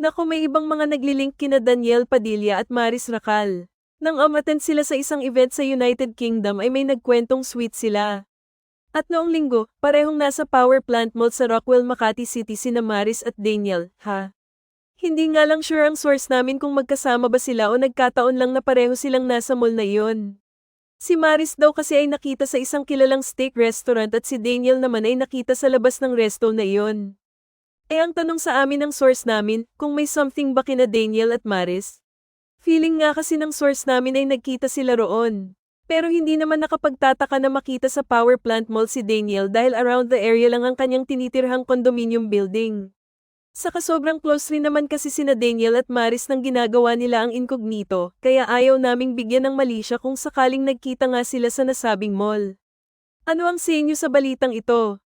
Naku may ibang mga naglilink kina Daniel Padilla at Maris Racal. Nang umattend sila sa isang event sa United Kingdom ay may nagkwentong sweet sila. At noong linggo, parehong nasa power plant mall sa Rockwell, Makati City sina Maris at Daniel, ha? Hindi nga lang sure ang source namin kung magkasama ba sila o nagkataon lang na pareho silang nasa mall na iyon. Si Maris daw kasi ay nakita sa isang kilalang steak restaurant at si Daniel naman ay nakita sa labas ng resto na iyon. Eh ang tanong sa amin ng source namin, kung may something ba kina Daniel at Maris? Feeling nga kasi ng source namin ay nagkita sila roon. Pero hindi naman nakapagtataka na makita sa power plant mall si Daniel dahil around the area lang ang kanyang tinitirhang condominium building. Saka sobrang close rin naman kasi sina Daniel at Maris nang ginagawa nila ang incognito, kaya ayaw naming bigyan ng mali kung sakaling nagkita nga sila sa nasabing mall. Ano ang sa inyo sa balitang ito?